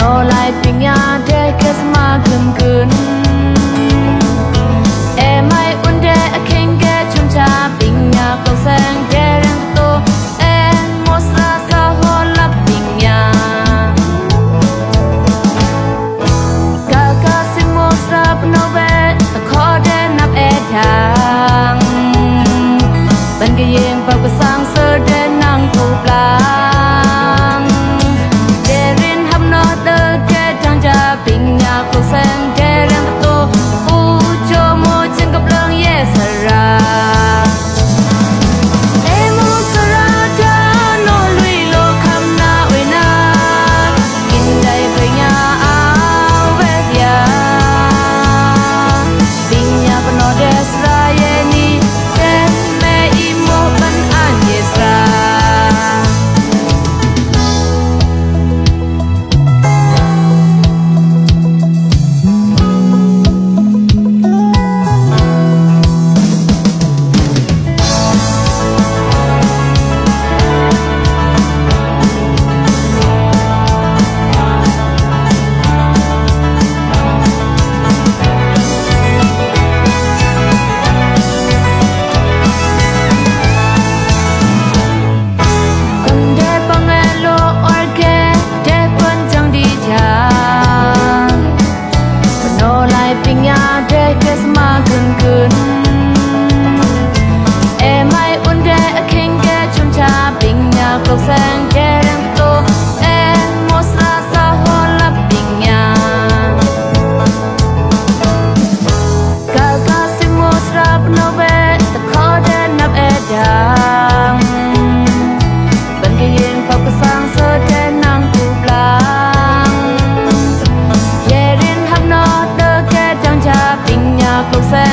no light ping ya der kes ma kum kun am i unter a king close